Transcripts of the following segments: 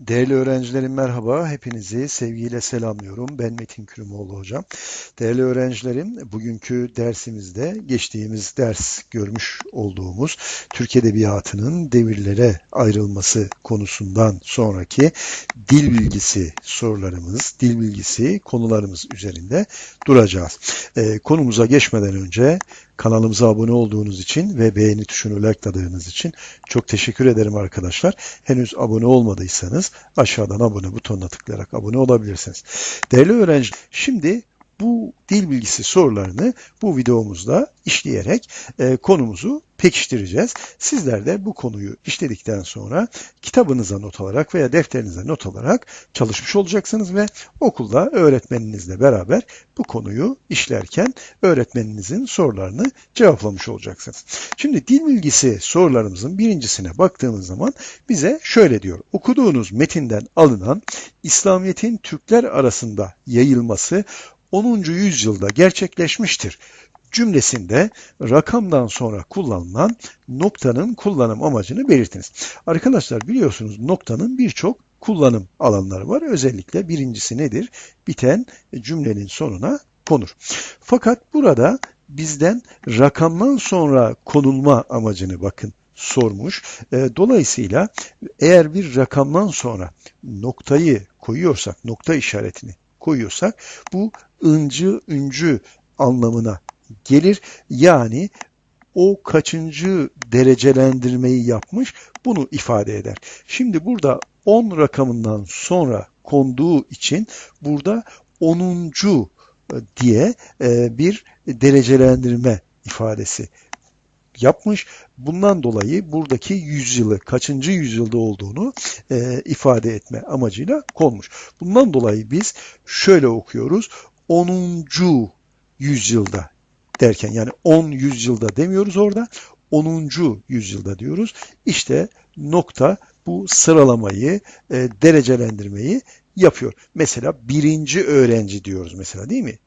Değerli öğrencilerim merhaba. Hepinizi sevgiyle selamlıyorum. Ben Metin Kürümoğlu hocam. Değerli öğrencilerim, bugünkü dersimizde geçtiğimiz ders görmüş olduğumuz Türk Edebiyatı'nın devirlere ayrılması konusundan sonraki dil bilgisi sorularımız, dil bilgisi konularımız üzerinde duracağız. Ee, konumuza geçmeden önce kanalımıza abone olduğunuz için ve beğeni tuşunu likeladığınız için çok teşekkür ederim arkadaşlar. Henüz abone olmadıysanız aşağıdan abone butonuna tıklayarak abone olabilirsiniz. Değerli öğrenci, şimdi bu dil bilgisi sorularını bu videomuzda işleyerek e, konumuzu pekiştireceğiz. Sizler de bu konuyu işledikten sonra kitabınıza not alarak veya defterinize not alarak çalışmış olacaksınız ve okulda öğretmeninizle beraber bu konuyu işlerken öğretmeninizin sorularını cevaplamış olacaksınız. Şimdi dil bilgisi sorularımızın birincisine baktığımız zaman bize şöyle diyor. Okuduğunuz metinden alınan İslamiyet'in Türkler arasında yayılması 10. yüzyılda gerçekleşmiştir cümlesinde rakamdan sonra kullanılan noktanın kullanım amacını belirtiniz. Arkadaşlar biliyorsunuz noktanın birçok kullanım alanları var. Özellikle birincisi nedir? Biten cümlenin sonuna konur. Fakat burada bizden rakamdan sonra konulma amacını bakın sormuş. E, dolayısıyla eğer bir rakamdan sonra noktayı koyuyorsak, nokta işaretini koyuyorsak bu ıncı, üncü anlamına gelir. Yani o kaçıncı derecelendirmeyi yapmış bunu ifade eder. Şimdi burada 10 rakamından sonra konduğu için burada 10. diye e, bir derecelendirme ifadesi yapmış. Bundan dolayı buradaki yüzyılı, kaçıncı yüzyılda olduğunu e, ifade etme amacıyla konmuş. Bundan dolayı biz şöyle okuyoruz. 10. yüzyılda derken yani 10 yüzyılda demiyoruz orada 10. yüzyılda diyoruz. İşte nokta bu sıralamayı, e, derecelendirmeyi yapıyor. Mesela birinci öğrenci diyoruz mesela değil mi?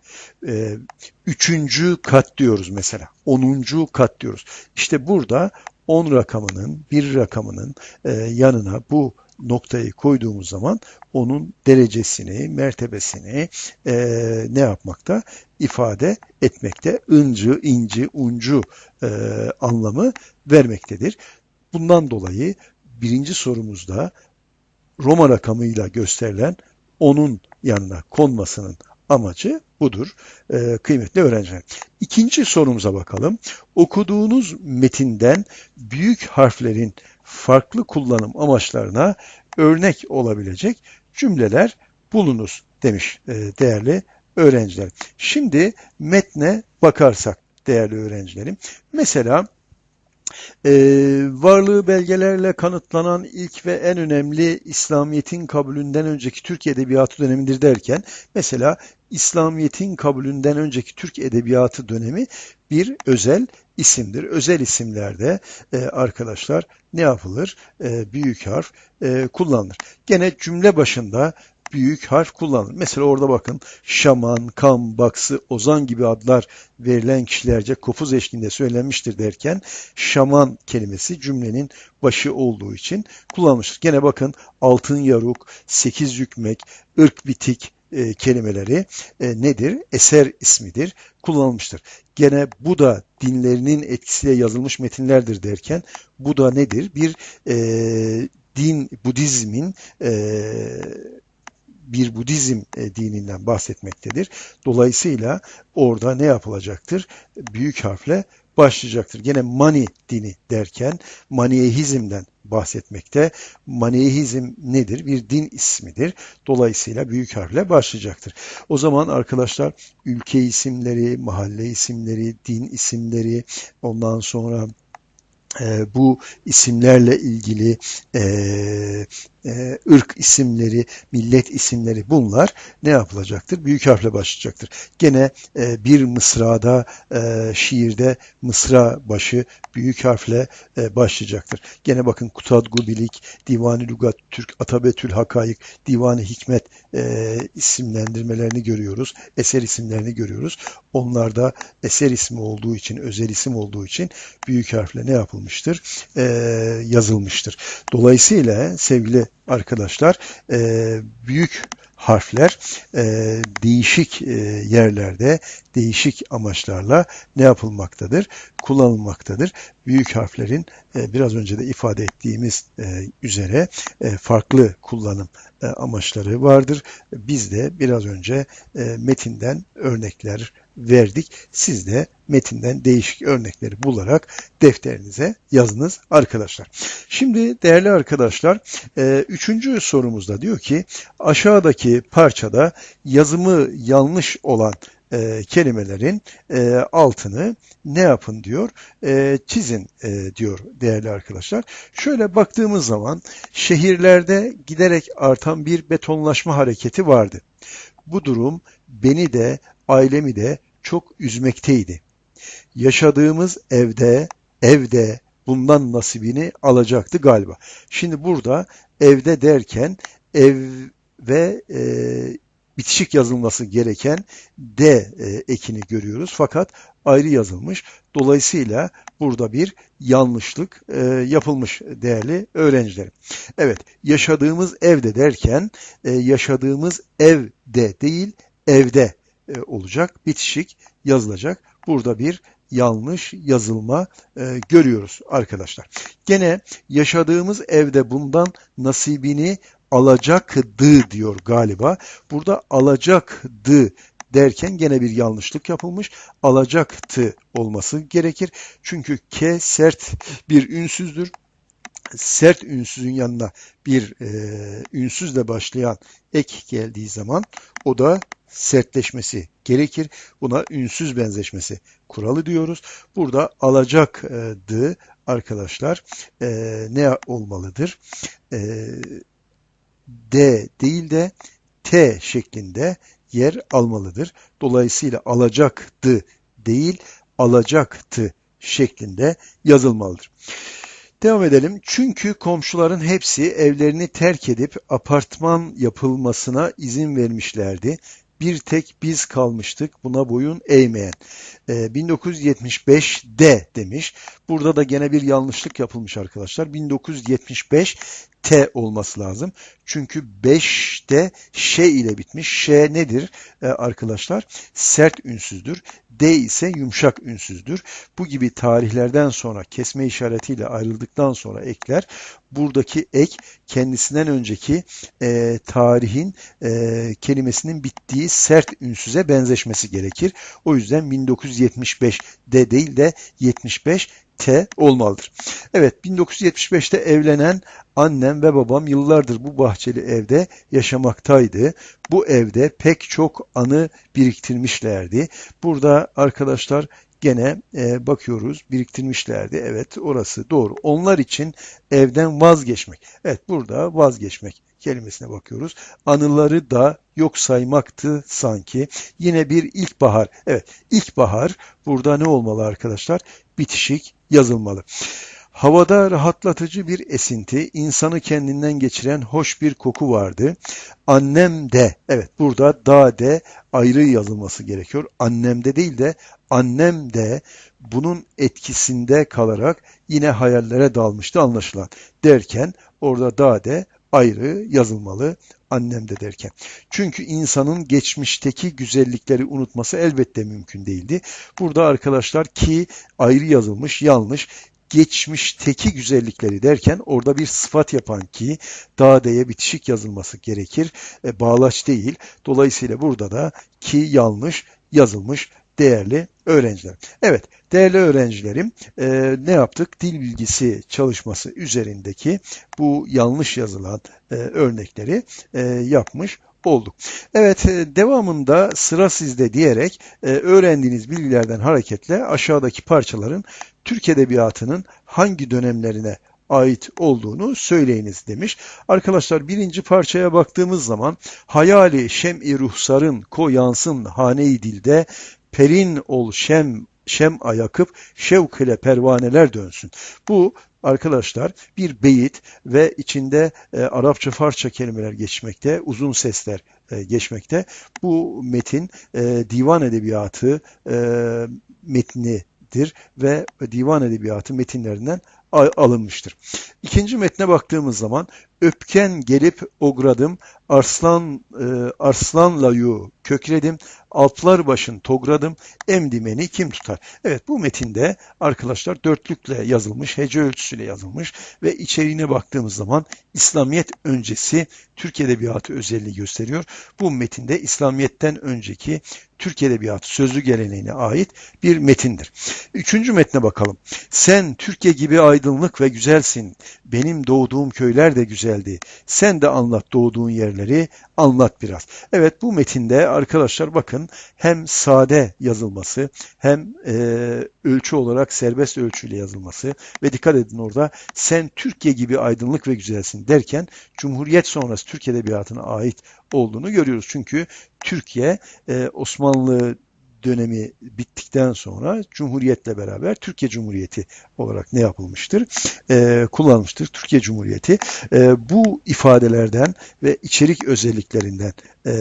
E, üçüncü kat diyoruz mesela. Onuncu kat diyoruz. İşte burada 10 rakamının, bir rakamının e, yanına bu noktayı koyduğumuz zaman onun derecesini, mertebesini e, ne yapmakta? ifade etmekte. Incı, inci, uncu e, anlamı vermektedir. Bundan dolayı birinci sorumuzda Roma rakamıyla gösterilen onun yanına konmasının amacı budur e, kıymetli öğrenciler. İkinci sorumuza bakalım. Okuduğunuz metinden büyük harflerin farklı kullanım amaçlarına örnek olabilecek cümleler bulunuz demiş e, değerli öğrenciler. Şimdi metne bakarsak değerli öğrencilerim. Mesela e, varlığı belgelerle kanıtlanan ilk ve en önemli İslamiyet'in kabulünden önceki Türk Edebiyatı dönemidir derken mesela İslamiyet'in kabulünden önceki Türk Edebiyatı dönemi bir özel isimdir. Özel isimlerde e, arkadaşlar ne yapılır? E, büyük harf e, kullanılır. Gene cümle başında büyük harf kullanılır. Mesela orada bakın şaman, kam, baksı, ozan gibi adlar verilen kişilerce kopuz eşliğinde söylenmiştir derken şaman kelimesi cümlenin başı olduğu için kullanılmıştır. Gene bakın altın yaruk, sekiz yükmek, ırk bitik, e, kelimeleri e, nedir? Eser ismidir, kullanılmıştır. Gene bu da dinlerinin etkisiyle yazılmış metinlerdir derken bu da nedir? Bir e, din, Budizmin e, bir Budizm e, dininden bahsetmektedir. Dolayısıyla orada ne yapılacaktır? Büyük harfle başlayacaktır. Gene Mani dini derken Maniehizm'den bahsetmekte. Maniehizm nedir? Bir din ismidir. Dolayısıyla büyük harfle başlayacaktır. O zaman arkadaşlar ülke isimleri, mahalle isimleri, din isimleri, ondan sonra e, bu isimlerle ilgili e, e, ırk isimleri, millet isimleri bunlar ne yapılacaktır? Büyük harfle başlayacaktır. Gene e, bir mısrada, e, şiirde mısra başı büyük harfle e, başlayacaktır. Gene bakın Kutadgu Bilik, Divani Lugat Türk, Atabetül Hakayık, Divani Hikmet isimlendirmelerini görüyoruz. Eser isimlerini görüyoruz. Onlarda eser ismi olduğu için, özel isim olduğu için büyük harfle ne yapılmıştır? Yazılmıştır. Dolayısıyla sevgili arkadaşlar. E, büyük harfler e, değişik e, yerlerde değişik amaçlarla ne yapılmaktadır? Kullanılmaktadır. Büyük harflerin e, biraz önce de ifade ettiğimiz e, üzere e, farklı kullanım e, amaçları vardır. Biz de biraz önce e, metinden örnekler verdik. Siz de metinden değişik örnekleri bularak defterinize yazınız arkadaşlar. Şimdi değerli arkadaşlar e, üçüncü sorumuzda diyor ki aşağıdaki parçada yazımı yanlış olan e, kelimelerin e, altını ne yapın diyor, e, çizin e, diyor değerli arkadaşlar. Şöyle baktığımız zaman şehirlerde giderek artan bir betonlaşma hareketi vardı. Bu durum beni de ailemi de çok üzmekteydi. Yaşadığımız evde, evde bundan nasibini alacaktı galiba. Şimdi burada evde derken ev ve e, bitişik yazılması gereken D e, ekini görüyoruz. Fakat ayrı yazılmış. Dolayısıyla burada bir yanlışlık e, yapılmış değerli öğrencilerim. Evet, yaşadığımız evde derken e, yaşadığımız evde değil, evde e, olacak. Bitişik yazılacak. Burada bir yanlış yazılma e, görüyoruz arkadaşlar. Gene yaşadığımız evde bundan nasibini alacaktı diyor galiba. Burada alacaktı derken gene bir yanlışlık yapılmış. Alacaktı olması gerekir. Çünkü K sert bir ünsüzdür. Sert ünsüzün yanına bir e, ünsüzle başlayan ek geldiği zaman o da sertleşmesi gerekir. Buna ünsüz benzeşmesi kuralı diyoruz. Burada alacaktı arkadaşlar e, ne olmalıdır? E, D değil de T şeklinde yer almalıdır. Dolayısıyla alacaktı değil alacaktı şeklinde yazılmalıdır. Devam edelim. Çünkü komşuların hepsi evlerini terk edip apartman yapılmasına izin vermişlerdi bir tek biz kalmıştık buna boyun eğmeyen. E, 1975'de demiş. Burada da gene bir yanlışlık yapılmış arkadaşlar. 1975 T olması lazım. Çünkü 5'te ş ile bitmiş. Ş nedir ee, arkadaşlar? Sert ünsüzdür. D ise yumuşak ünsüzdür. Bu gibi tarihlerden sonra kesme işaretiyle ayrıldıktan sonra ekler buradaki ek kendisinden önceki e, tarihin e, kelimesinin bittiği sert ünsüze benzeşmesi gerekir. O yüzden 1975 D değil de 75 T olmalıdır. Evet 1975'te evlenen annem ve babam yıllardır bu bahçeli evde yaşamaktaydı. Bu evde pek çok anı biriktirmişlerdi. Burada arkadaşlar gene e, bakıyoruz biriktirmişlerdi. Evet orası doğru. Onlar için evden vazgeçmek. Evet burada vazgeçmek kelimesine bakıyoruz. Anıları da yok saymaktı sanki. Yine bir ilkbahar. Evet ilkbahar burada ne olmalı arkadaşlar? Bitişik yazılmalı. Havada rahatlatıcı bir esinti, insanı kendinden geçiren hoş bir koku vardı. Annem de, evet burada da de ayrı yazılması gerekiyor. Annemde değil de annem de bunun etkisinde kalarak yine hayallere dalmıştı anlaşılan. Derken orada da de ayrı yazılmalı annem de derken. Çünkü insanın geçmişteki güzellikleri unutması elbette mümkün değildi. Burada arkadaşlar ki ayrı yazılmış yanlış geçmişteki güzellikleri derken orada bir sıfat yapan ki daha D'ye bitişik yazılması gerekir. E, bağlaç değil. Dolayısıyla burada da ki yanlış yazılmış değerli öğrenciler. Evet değerli öğrencilerim e, ne yaptık? Dil bilgisi çalışması üzerindeki bu yanlış yazılan e, örnekleri e, yapmış olduk. Evet e, devamında sıra sizde diyerek e, öğrendiğiniz bilgilerden hareketle aşağıdaki parçaların Türk Edebiyatı'nın hangi dönemlerine ait olduğunu söyleyiniz demiş. Arkadaşlar birinci parçaya baktığımız zaman hayali şem-i ruhsarın ko yansın hane-i dilde perin ol şem şem ayakıp şevk ile pervaneler dönsün. Bu arkadaşlar bir beyit ve içinde e, Arapça Farsça kelimeler geçmekte, uzun sesler e, geçmekte. Bu metin e, divan edebiyatı e, metnidir ve divan edebiyatı metinlerinden alınmıştır. İkinci metne baktığımız zaman öpken gelip ogradım, arslan e, arslanla yu kökredim, alplar başın togradım, emdimeni kim tutar? Evet bu metinde arkadaşlar dörtlükle yazılmış, hece ölçüsüyle yazılmış ve içeriğine baktığımız zaman İslamiyet öncesi Türk Edebiyatı özelliği gösteriyor. Bu metinde İslamiyet'ten önceki Türk Edebiyatı sözlü geleneğine ait bir metindir. Üçüncü metne bakalım. Sen Türkiye gibi aydınlık ve güzelsin. Benim doğduğum köyler de güzeldi. Sen de anlat doğduğun yerleri, anlat biraz. Evet bu metinde arkadaşlar bakın hem sade yazılması hem e, ölçü olarak serbest ölçüyle yazılması ve dikkat edin orada sen Türkiye gibi aydınlık ve güzelsin derken Cumhuriyet sonrası Türk Edebiyatı'na ait olduğunu görüyoruz. Çünkü Türkiye e, Osmanlı dönemi bittikten sonra Cumhuriyet'le beraber Türkiye Cumhuriyeti olarak ne yapılmıştır? E, kullanılmıştır. Türkiye Cumhuriyeti. E, bu ifadelerden ve içerik özelliklerinden e,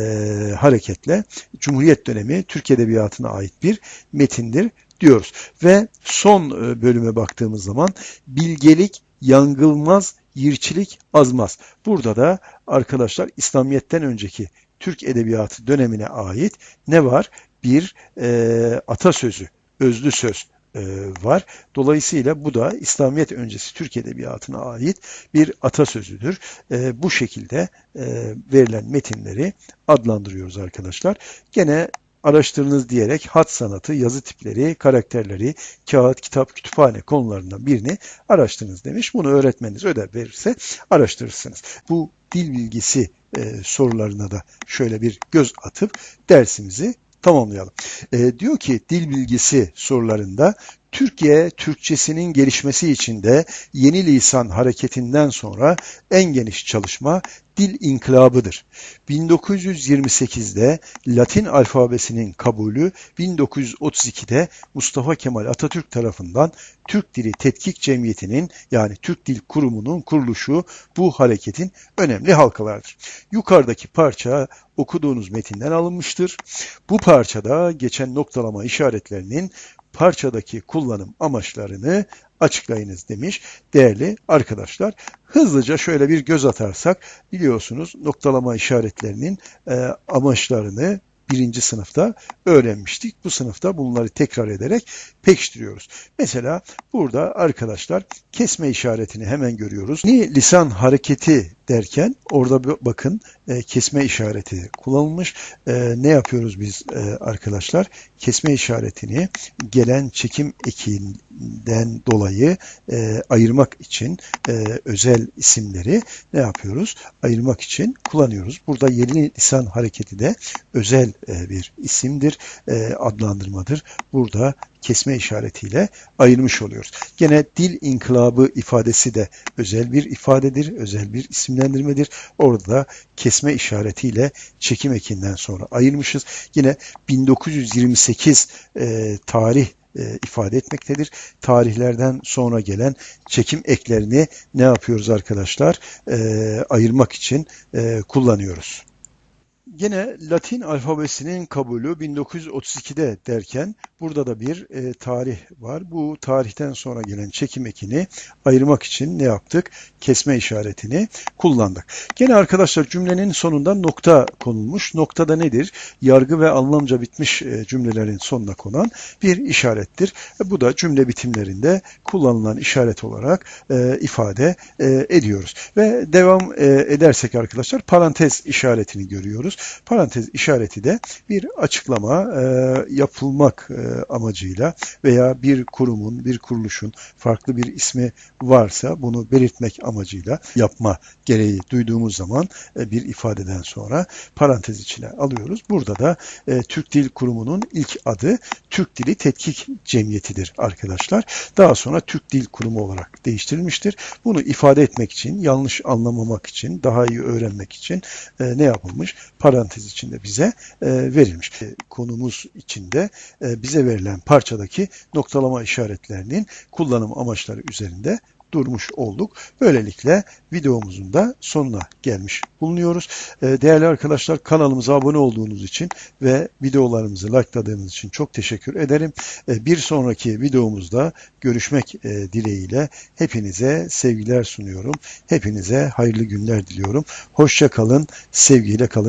hareketle Cumhuriyet dönemi Türk Edebiyatı'na ait bir metindir diyoruz. Ve son e, bölüme baktığımız zaman bilgelik yangılmaz, yirçilik azmaz. Burada da arkadaşlar İslamiyet'ten önceki Türk Edebiyatı dönemine ait ne var? Bir e, atasözü, özlü söz e, var. Dolayısıyla bu da İslamiyet öncesi Türk Edebiyatı'na ait bir atasözüdür. E, bu şekilde e, verilen metinleri adlandırıyoruz arkadaşlar. Gene araştırınız diyerek hat sanatı, yazı tipleri, karakterleri, kağıt, kitap, kütüphane konularından birini araştırınız demiş. Bunu öğretmeniniz ödev verirse araştırırsınız. Bu dil bilgisi e, sorularına da şöyle bir göz atıp dersimizi tamamlayalım. E, diyor ki dil bilgisi sorularında Türkiye Türkçesinin gelişmesi için de yeni lisan hareketinden sonra en geniş çalışma dil inkılabıdır. 1928'de Latin alfabesinin kabulü 1932'de Mustafa Kemal Atatürk tarafından Türk Dili Tetkik Cemiyeti'nin yani Türk Dil Kurumu'nun kuruluşu bu hareketin önemli halkalardır. Yukarıdaki parça okuduğunuz metinden alınmıştır. Bu parçada geçen noktalama işaretlerinin parçadaki kullanım amaçlarını açıklayınız demiş değerli arkadaşlar. Hızlıca şöyle bir göz atarsak biliyorsunuz noktalama işaretlerinin e, amaçlarını birinci sınıfta öğrenmiştik. Bu sınıfta bunları tekrar ederek pekiştiriyoruz. Mesela burada arkadaşlar kesme işaretini hemen görüyoruz. Ni lisan hareketi derken orada bakın e, kesme işareti kullanılmış. E, ne yapıyoruz biz e, arkadaşlar? Kesme işaretini gelen çekim ekinden dolayı e, ayırmak için e, özel isimleri ne yapıyoruz? Ayırmak için kullanıyoruz. Burada yeni lisan hareketi de özel e, bir isimdir, e, adlandırmadır. Burada kesme işaretiyle ayırmış oluyoruz. Gene dil inkılabı ifadesi de özel bir ifadedir, özel bir isimlendirmedir. Orada da kesme işaretiyle çekim ekinden sonra ayırmışız. Yine 1928 e, tarih e, ifade etmektedir. Tarihlerden sonra gelen çekim eklerini ne yapıyoruz arkadaşlar? E, ayırmak için e, kullanıyoruz. Gene Latin alfabesinin kabulü 1932'de derken burada da bir e, tarih var. Bu tarihten sonra gelen çekim ekini ayırmak için ne yaptık? Kesme işaretini kullandık. Gene arkadaşlar cümlenin sonunda nokta konulmuş. Noktada nedir? Yargı ve anlamca bitmiş e, cümlelerin sonuna konan bir işarettir. E, bu da cümle bitimlerinde kullanılan işaret olarak e, ifade e, ediyoruz. Ve devam e, edersek arkadaşlar parantez işaretini görüyoruz. Parantez işareti de bir açıklama e, yapılmak e, amacıyla veya bir kurumun, bir kuruluşun farklı bir ismi varsa bunu belirtmek amacıyla yapma gereği duyduğumuz zaman e, bir ifadeden sonra parantez içine alıyoruz. Burada da e, Türk Dil Kurumu'nun ilk adı Türk Dili Tetkik Cemiyeti'dir arkadaşlar. Daha sonra Türk Dil Kurumu olarak değiştirilmiştir. Bunu ifade etmek için, yanlış anlamamak için, daha iyi öğrenmek için e, ne yapılmış? Parantez içinde bize e, verilmiş. E, konumuz içinde e, bize verilen parçadaki noktalama işaretlerinin kullanım amaçları üzerinde durmuş olduk. Böylelikle videomuzun da sonuna gelmiş bulunuyoruz. Ee, Değerli arkadaşlar kanalımıza abone olduğunuz için ve videolarımızı likeladığınız için çok teşekkür ederim. Ee, Bir sonraki videomuzda görüşmek e, dileğiyle hepinize sevgiler sunuyorum. Hepinize hayırlı günler diliyorum. Hoşça kalın, sevgiyle kalın.